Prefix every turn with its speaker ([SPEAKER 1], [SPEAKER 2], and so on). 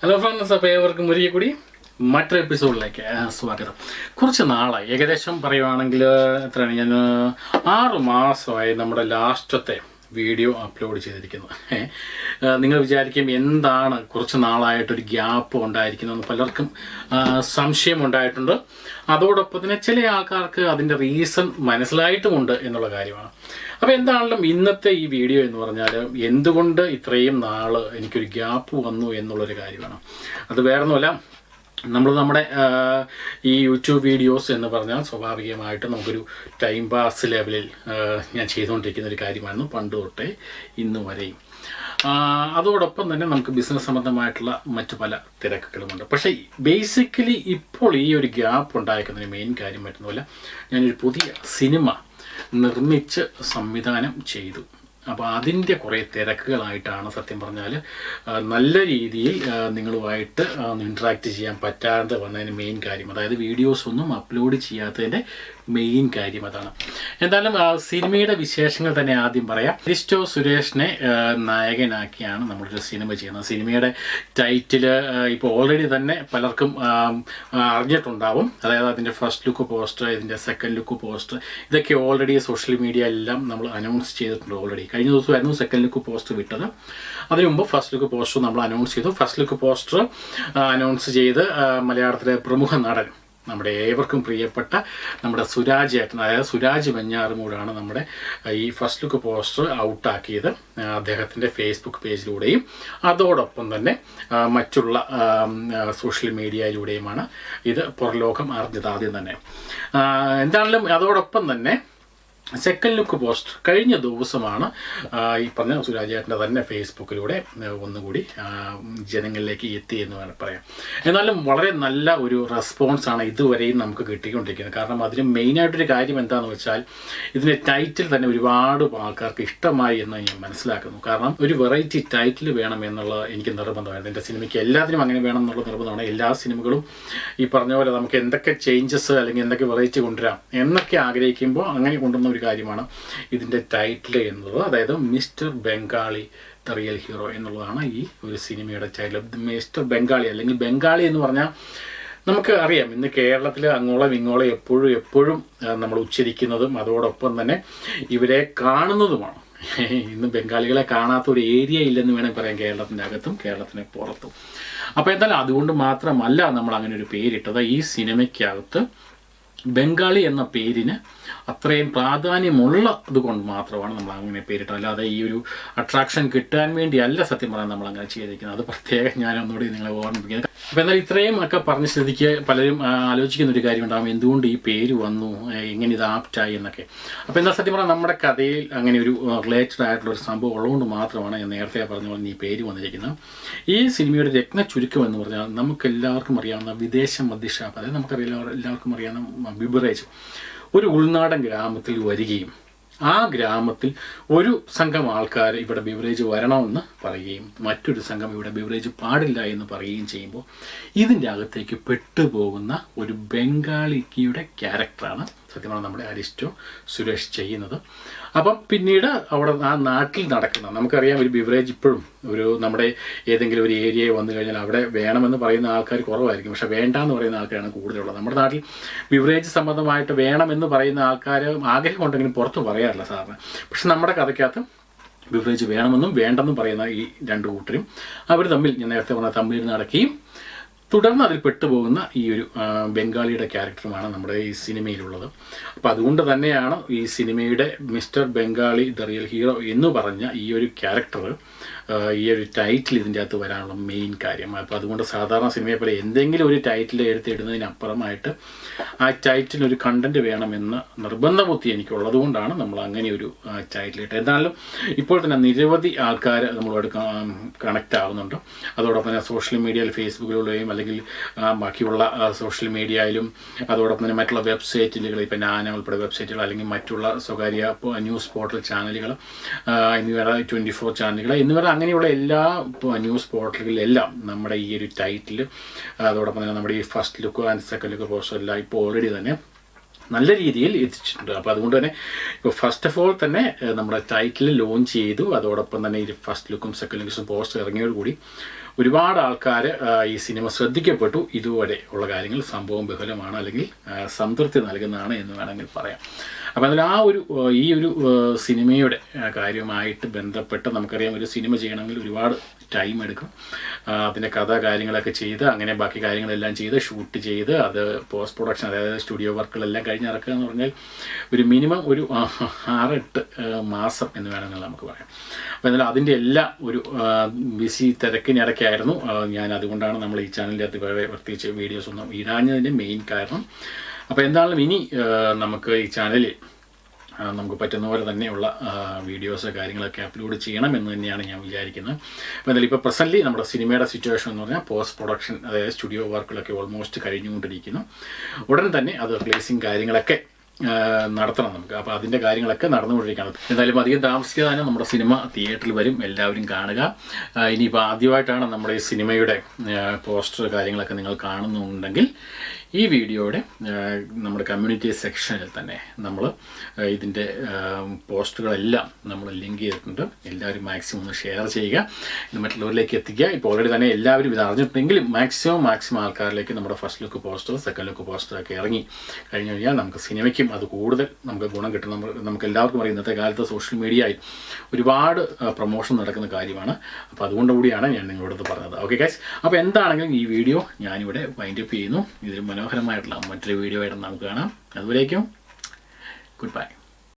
[SPEAKER 1] Hello friends അപ്പോൾ ഏവർക്കും ഒരിക്കൽ കൂടി മറ്റൊരു എപ്പിസോഡിലേക്ക് സ്വാഗതം. കുറച്ച് നാളായി. ഏകദേശം പറയുവാണെങ്കിൽ എത്രയാണ് ഞാൻ ആറ് മാസമായി നമ്മുടെ ലാസ്റ്റത്തെ വീഡിയോ അപ്ലോഡ് ചെയ്തിരിക്കുന്നത് നിങ്ങൾ വിചാരിക്കും എന്താണ് കുറച്ച് നാളായിട്ടൊരു ഗ്യാപ്പ് ഉണ്ടായിരിക്കുന്നതെന്ന് പലർക്കും സംശയം ഉണ്ടായിട്ടുണ്ട്. അതോടൊപ്പം തന്നെ ചില ആൾക്കാർക്ക് അതിന്റെ റീസൺ മനസ്സിലായിട്ടുമുണ്ട് എന്നുള്ള കാര്യമാണ്. അപ്പോൾ എന്താണെങ്കിലും ഇന്നത്തെ ഈ വീഡിയോ എന്ന് പറഞ്ഞാൽ എന്തുകൊണ്ട് ഇത്രയും നാൾ എനിക്കൊരു ഗ്യാപ്പ് വന്നു എന്നുള്ളൊരു കാര്യമാണ്. അത് വേറൊന്നുമല്ല നമ്മൾ നമ്മുടെ ഈ യൂട്യൂബ് വീഡിയോസ് എന്ന് പറഞ്ഞാൽ സ്വാഭാവികമായിട്ട് നമുക്കൊരു ടൈം പാസ് ലെവലിൽ ഞാൻ ചെയ്തുകൊണ്ടിരിക്കുന്ന ഒരു കാര്യമായിരുന്നു പണ്ട് തൊട്ടേ ഇന്ന് വരെയും. അതോടൊപ്പം തന്നെ നമുക്ക് ബിസിനസ് സംബന്ധമായിട്ടുള്ള മറ്റു പല തിരക്കുകളുമുണ്ട്. പക്ഷേ ബേസിക്കലി ഇപ്പോൾ ഈ ഒരു ഗ്യാപ്പ് ഉണ്ടായിരിക്കുന്നതിന് മെയിൻ കാര്യം പറ്റുന്നില്ല ഞാനൊരു പുതിയ സിനിമ നിർമ്മിച്ച് സംവിധാനം ചെയ്തു. അപ്പോൾ അതിന്റെ കുറേ തിരക്കുകളായിട്ടാണ് സത്യം പറഞ്ഞാൽ നല്ല രീതിയിൽ നിങ്ങളുമായിട്ട് ഇൻട്രാക്ട് ചെയ്യാൻ പറ്റാതെ വന്നതിന് മെയിൻ കാര്യം. അതായത് വീഡിയോസ് ഒന്നും അപ്ലോഡ് ചെയ്യാത്തതിന്റെ മെയിൻ കാര്യം അതാണ്. എന്തായാലും സിനിമയുടെ വിശേഷങ്ങൾ തന്നെ ആദ്യം പറയാം. ക്രിസ്റ്റോ സുരേഷിനെ നായകനാക്കിയാണ് നമ്മളൊരു സിനിമ ചെയ്യുന്നത്. സിനിമയുടെ ടൈറ്റിൽ ഇപ്പോൾ ഓൾറെഡി തന്നെ പലർക്കും അറിഞ്ഞിട്ടുണ്ടാവും. അതായത് അതിന്റെ ഫസ്റ്റ് ലുക്ക് പോസ്റ്റർ ഇതിന്റെ സെക്കൻഡ് ലുക്ക് പോസ്റ്റർ ഇതൊക്കെ ഓൾറെഡി സോഷ്യൽ മീഡിയ എല്ലാം നമ്മൾ അനൗൺസ് ചെയ്തിട്ടുണ്ട് ഓൾറെഡി കഴിഞ്ഞ ദിവസമായിരുന്നു സെക്കൻഡ് ലുക്ക് പോസ്റ്റർ വിട്ടത്. അതിനു മുമ്പ് ഫസ്റ്റ് ലുക്ക് പോസ്റ്റർ നമ്മൾ അനൗൺസ് ചെയ്തു. ഫസ്റ്റ് ലുക്ക് പോസ്റ്റർ അനൗൺസ് ചെയ്ത് മലയാളത്തിലെ പ്രമുഖ നടൻ നമ്മുടെ ഏവർക്കും പ്രിയപ്പെട്ട നമ്മുടെ സുരാജ് ഏട്ടൻ അതായത് സുരാജ് വെഞ്ഞാറുമൂടാണ് നമ്മുടെ ഈ ഫസ്റ്റ് ലുക്ക് പോസ്റ്റർ ഔട്ടാക്കിയത് അദ്ദേഹത്തിന്റെ ഫേസ്ബുക്ക് പേജിലൂടെയും അതോടൊപ്പം തന്നെ മറ്റുള്ള സോഷ്യൽ മീഡിയയിലൂടെയുമാണ് ഇത് പുറലോകം അറിഞ്ഞത് ആദ്യം തന്നെ എന്താണെങ്കിലും അതോടൊപ്പം തന്നെ സെക്കൻഡ് ലുക്ക് പോസ്റ്റ് കഴിഞ്ഞ ദിവസമാണ് ഈ പറഞ്ഞ സുരാജേട്ടന്റെ തന്നെ ഫേസ്ബുക്കിലൂടെ ഒന്നുകൂടി ജനങ്ങളിലേക്ക് എത്തി എന്ന് വേണം പറയാം എന്നാലും വളരെ നല്ല ഒരു റെസ്പോൺസാണ് ഇതുവരെയും നമുക്ക് കിട്ടിക്കൊണ്ടിരിക്കുന്നത്. കാരണം അതിന് മെയിനായിട്ടൊരു കാര്യം എന്താണെന്ന് വെച്ചാൽ ഇതിന്റെ ടൈറ്റിൽ തന്നെ ഒരുപാട് ആൾക്കാർക്ക് ഇഷ്ടമായി എന്ന് ഞാൻ മനസ്സിലാക്കുന്നു. കാരണം ഒരു വെറൈറ്റി ടൈറ്റിൽ വേണം എന്നുള്ള എനിക്ക് നിർബന്ധമായിരുന്നു. എന്റെ സിനിമയ്ക്ക് എല്ലാത്തിനും അങ്ങനെ വേണം എന്നുള്ള നിർബന്ധമാണ്. എല്ലാ സിനിമകളും ഈ പറഞ്ഞ പോലെ നമുക്ക് എന്തൊക്കെ ചേഞ്ചസ് അല്ലെങ്കിൽ എന്തൊക്കെ വെറൈറ്റി കൊണ്ടുവരാം എന്നൊക്കെ ആഗ്രഹിക്കുമ്പോൾ അങ്ങനെ കൊണ്ടുവന്ന ഒരു കാര്യമാണ് ഇതിന്റെ ടൈറ്റിൽ എന്നുള്ളത് അതായത് mister Bengali the real hero എന്നുള്ളതാണ് ഈ ഒരു സിനിമയുടെ ടൈറ്റിൽ മിസ്റ്റർ ബംഗാളി അല്ലെങ്കിൽ ബംഗാളി എന്ന് പറഞ്ഞാൽ നമുക്ക് അറിയാം ഇന്ന് കേരളത്തിൽ അങ്ങോളം ഇങ്ങോളം എപ്പോഴും എപ്പോഴും നമ്മൾ ഉച്ചരിക്കുന്നതും അതോടൊപ്പം തന്നെ ഇവരെ കാണുന്നതുമാണ്. ഇന്ന് ബംഗാളികളെ കാണാത്ത ഒരു ഏരിയ ഇല്ലെന്ന് വേണമെങ്കിൽ പറയാം കേരളത്തിന്റെ അകത്തും കേരളത്തിന് പുറത്തും. അപ്പോൾ എന്തായാലും അതുകൊണ്ട് മാത്രമല്ല നമ്മൾ അങ്ങനെ ഒരു പേരിട്ടത്. ഈ സിനിമയ്ക്കകത്ത് ബംഗാളി എന്ന പേരിന് അത്രയും പ്രാധാന്യമുള്ള അതുകൊണ്ട് മാത്രമാണ് നമ്മൾ അങ്ങനെ പേരിട്ടത്. അല്ലാതെ ഈ ഒരു അട്രാക്ഷൻ കിട്ടാൻ വേണ്ടിയല്ല സത്യം പറയാൻ നമ്മൾ അങ്ങനെ ചെയ്തിരിക്കുന്നത്. അത് പ്രത്യേകം ഞാൻ ഒന്നുകൂടി നിങ്ങളെ ഓർമ്മിപ്പിക്കുന്നത് അപ്പോൾ എന്നാൽ ഇത്രയും ഒക്കെ പറഞ്ഞ സ്ഥിതിക്ക് പലരും ആലോചിക്കുന്ന ഒരു കാര്യം ഉണ്ടാകും എന്തുകൊണ്ട് ഈ പേര് വന്നു? എങ്ങനെ ഇത് ആപ്റ്റായി എന്നൊക്കെ. അപ്പോൾ എന്നാൽ സത്യം പറഞ്ഞാൽ നമ്മുടെ കഥയിൽ അങ്ങനെ ഒരു റിലേറ്റഡ് ആയിട്ടുള്ള ഒരു സംഭവം ഉള്ളതുകൊണ്ട് മാത്രമാണ് ഞാൻ നേരത്തെ പറഞ്ഞ പോലെ ഈ പേര് വന്നിരിക്കുന്നത്. ഈ സിനിമയുടെ രത്ന ചുരുക്കം എന്ന് പറഞ്ഞാൽ നമുക്ക് എല്ലാവർക്കും അറിയാവുന്ന വിദേശ മദ്യഷാപ്പ് അതായത് നമുക്കറിയാം എല്ലാവർക്കും അറിയാവുന്ന ബിബറേജ് ഒരു ഉൾനാടൻ ഗ്രാമത്തിൽ വരികയും ആ ഗ്രാമത്തിൽ ഒരു സംഘം ആൾക്കാർ ഇവിടെ ബിവറേജ് വരണമെന്ന് പറയുകയും മറ്റൊരു സംഘം ഇവിടെ ബിവറേജ് പാടില്ല എന്ന് പറയുകയും ചെയ്യുമ്പോൾ ഇതിന്റെ അകത്തേക്ക് പെട്ടുപോകുന്ന ഒരു ബംഗാളിക്കിയുടെ ക്യാരക്ടറാണ് സത്യം പറഞ്ഞാൽ നമ്മുടെ അരിസ്റ്റോ സുരേഷ് ചെയ്യുന്നത്. അപ്പം പിന്നീട് അവിടെ ആ നാട്ടിൽ നടക്കുന്ന നമുക്കറിയാം ഒരു ബിവറേജ് ഇപ്പോഴും ഒരു നമ്മുടെ ഏതെങ്കിലും ഒരു ഏരിയയിൽ വന്നു കഴിഞ്ഞാൽ അവിടെ വേണമെന്ന് പറയുന്ന ആൾക്കാർ കുറവായിരിക്കും. പക്ഷേ വേണ്ട എന്ന് പറയുന്ന ആൾക്കാരാണ് കൂടുതലുള്ളത്. നമ്മുടെ നാട്ടിൽ ബിവറേജ് സംബന്ധമായിട്ട് വേണമെന്ന് പറയുന്ന ആൾക്കാർ ആഗ്രഹമുണ്ടെങ്കിലും പുറത്ത് പറയാറില്ല സാറിന്. പക്ഷെ നമ്മുടെ കഥയ്ക്കകത്ത് ബിവറേജ് വേണമെന്നും വേണ്ടെന്നും പറയുന്ന ഈ രണ്ട് കൂട്ടരും അവർ തമ്മിൽ ഞാൻ നേരത്തെ പറഞ്ഞ തമ്മിൽ നടക്കുകയും തുടർന്ന് അതിൽ പെട്ടുപോകുന്ന ഈ ഒരു ബംഗാളിയുടെ ക്യാരക്ടറുമാണ് നമ്മുടെ ഈ സിനിമയിലുള്ളത്. അപ്പോൾ അതുകൊണ്ട് തന്നെയാണ് ഈ സിനിമയുടെ mister Bengali the real hero എന്ന് പറഞ്ഞ ഈ ഒരു ക്യാരക്ടർ ഈ ഒരു ടൈറ്റിൽ ഇതിന്റെ അകത്ത് വരാനുള്ള മെയിൻ കാര്യം. അപ്പോൾ അതുകൊണ്ട് സാധാരണ സിനിമയെ പോലെ എന്തെങ്കിലും ഒരു ടൈറ്റിൽ എടുത്തിടുന്നതിനപ്പുറമായിട്ട് ആ ടൈറ്റിൽ ഒരു കണ്ടന്റ് വേണമെന്ന് നിർബന്ധബുദ്ധി എനിക്കുള്ളത് കൊണ്ടാണ് നമ്മൾ അങ്ങനെ ഒരു ടൈറ്റിൽ ഇട്ടത്. എന്നാലും ഇപ്പോൾ തന്നെ നിരവധി ആൾക്കാർ നമ്മളോട് കണക്റ്റ് ആവുന്നുണ്ട്. അതോടൊപ്പം തന്നെ സോഷ്യൽ മീഡിയയിൽ ഫേസ്ബുക്കിലൂടെയും അല്ലെങ്കിൽ ബാക്കിയുള്ള സോഷ്യൽ മീഡിയയിലും അതോടൊപ്പം തന്നെ മറ്റുള്ള വെബ്സൈറ്റുകൾ ഇപ്പം ഞാൻ ഉൾപ്പെടെ വെബ്സൈറ്റുകൾ അല്ലെങ്കിൽ മറ്റുള്ള സ്വകാര്യ ന്യൂസ് പോർട്ടൽ ചാനലുകൾ എന്നിവയുടെ ട്വന്റി ഫോർ ചാനലുകൾ എന്നിവർ അങ്ങനെയുള്ള എല്ലാ ന്യൂസ് പോർട്ടലുകളിലെല്ലാം നമ്മുടെ ഈ ഒരു ടൈറ്റിൽ അതോടൊപ്പം തന്നെ നമ്മുടെ ഈ first look and second look poster എല്ലാം ഇപ്പോൾ ഓൾറെഡി തന്നെ നല്ല രീതിയിൽ എത്തിച്ചിട്ടുണ്ട്. അപ്പോൾ അതുകൊണ്ട് തന്നെ ഇപ്പോൾ ഫസ്റ്റ് ഓഫ് ഓൾ തന്നെ നമ്മുടെ ടൈറ്റിൽ ലോഞ്ച് ചെയ്തു. അതോടൊപ്പം തന്നെ ഈ ഫസ്റ്റ് ലുക്കും സെക്കൻഡ് ലുക്കും പോസ്റ്റർ ഇറങ്ങിയോടുകൂടി ഒരുപാട് ആൾക്കാർ ഈ സിനിമ ശ്രദ്ധിക്കപ്പെട്ടു. ഇതുവരെ ഉള്ള കാര്യങ്ങൾ സംഭവം ബഹുലമാണ് അല്ലെങ്കിൽ സംതൃപ്തി നൽകുന്നതാണ് എന്ന് വേണമെങ്കിൽ പറയാം. അപ്പോൾ അതിൽ ആ ഒരു ഈ ഒരു സിനിമയുടെ കാര്യമായിട്ട് ബന്ധപ്പെട്ട് നമുക്കറിയാം ഒരു സിനിമ ചെയ്യണമെങ്കിൽ ഒരുപാട് ടൈം എടുക്കും. അതിന്റെ കഥ കാര്യങ്ങളൊക്കെ ചെയ്ത് അങ്ങനെ ബാക്കി കാര്യങ്ങളെല്ലാം ചെയ്ത് ഷൂട്ട് ചെയ്ത് അത് പോസ്റ്റ് പ്രൊഡക്ഷൻ അതായത് സ്റ്റുഡിയോ വർക്കുകളെല്ലാം കഴിഞ്ഞിറക്കുക എന്ന് പറഞ്ഞാൽ ഒരു മിനിമം ഒരു ആറെട്ട് മാസം എന്ന് വേണമെങ്കിൽ നമുക്ക് പറയാം. അപ്പോൾ എന്നാൽ അതിന്റെ എല്ലാം ഒരു ബിസി തിരക്കിനിടയ്ക്കായിരുന്നു ആ, ഞാൻ അതുകൊണ്ടാണ് നമ്മൾ ഈ ചാനലിന്റെ അകത്ത് വേറെ പ്രത്യേകിച്ച് വീഡിയോസ് ഒന്നും ഇടാഞ്ഞതിന്റെ മെയിൻ കാരണം. അപ്പോൾ എന്താണെങ്കിലും ഇനി നമുക്ക് ഈ ചാനലിൽ നമുക്ക് പറ്റുന്ന പോലെ തന്നെയുള്ള വീഡിയോസ് കാര്യങ്ങളൊക്കെ അപ്ലോഡ് ചെയ്യണം എന്ന് തന്നെയാണ് ഞാൻ വിചാരിക്കുന്നത്. അപ്പോൾ എന്തായാലും ഇപ്പോൾ പ്രസന്റ്ലി നമ്മുടെ സിനിമയുടെ സിറ്റുവേഷൻ എന്ന് പറഞ്ഞാൽ പോസ്റ്റ് പ്രൊഡക്ഷൻ അതായത് സ്റ്റുഡിയോ വർക്കുകളൊക്കെ ഓൾമോസ്റ്റ് കഴിഞ്ഞുകൊണ്ടിരിക്കുന്നു. ഉടൻ തന്നെ അത് റിലീസിങ് കാര്യങ്ങളൊക്കെ നടത്തണം നമുക്ക്. അപ്പോൾ അതിന്റെ കാര്യങ്ങളൊക്കെ നടന്നുകൊണ്ടിരിക്കുകയാണ്. എന്തായാലും അധികം താമസിക്കാതെ നമ്മുടെ സിനിമ തിയേറ്ററിൽ വരും. എല്ലാവരും കാണുക. ഇനിയിപ്പോൾ ആദ്യമായിട്ടാണ് നമ്മുടെ ഈ സിനിമയുടെ പോസ്റ്റർ കാര്യങ്ങളൊക്കെ നിങ്ങൾ കാണുന്നുണ്ടെങ്കിൽ ഈ വീഡിയോയുടെ നമ്മുടെ കമ്മ്യൂണിറ്റി സെക്ഷനിൽ തന്നെ നമ്മൾ ഇതിന്റെ പോസ്റ്ററുകളെല്ലാം നമ്മൾ ലിങ്ക് ചെയ്തിട്ടുണ്ട്. എല്ലാവരും മാക്സിമം ഒന്ന് ഷെയർ ചെയ്യുക. ഇത് മറ്റുള്ളവരിലേക്ക് എത്തിക്കുക. ഇപ്പോൾ ഓൾറെഡി തന്നെ എല്ലാവരും ഇത് അറിഞ്ഞിട്ടുണ്ടെങ്കിലും മാക്സിമം മാക്സിമം ആൾക്കാരിലേക്ക് നമ്മുടെ first look poster second look poster ഒക്കെ ഇറങ്ങി കഴിഞ്ഞു കഴിഞ്ഞാൽ നമുക്ക് സിനിമയ്ക്കും അത് കൂടുതൽ നമുക്ക് ഗുണം കിട്ടണം നമ്മൾ നമുക്ക് എല്ലാവർക്കും അറിയാം ഇന്നത്തെ കാലത്ത് സോഷ്യൽ മീഡിയയിൽ ഒരുപാട് പ്രൊമോഷൻ നടക്കുന്ന കാര്യമാണ്. അപ്പോൾ അതുകൊണ്ടുകൂടിയാണ് ഞാൻ നിങ്ങളോട് പറഞ്ഞത്. ഓക്കെ ഗൈസ് അപ്പോൾ എന്താണെങ്കിലും ഈ വീഡിയോ ഞാനിവിടെ വൈൻഡപ്പ് ചെയ്യുന്നു. ഇതിൽ മനോഹരമായിട്ടുള്ള മറ്റൊരു വീഡിയോ ആയിട്ട് നമുക്ക് കാണാം. അതുവരേക്കും ഗുഡ് ബൈ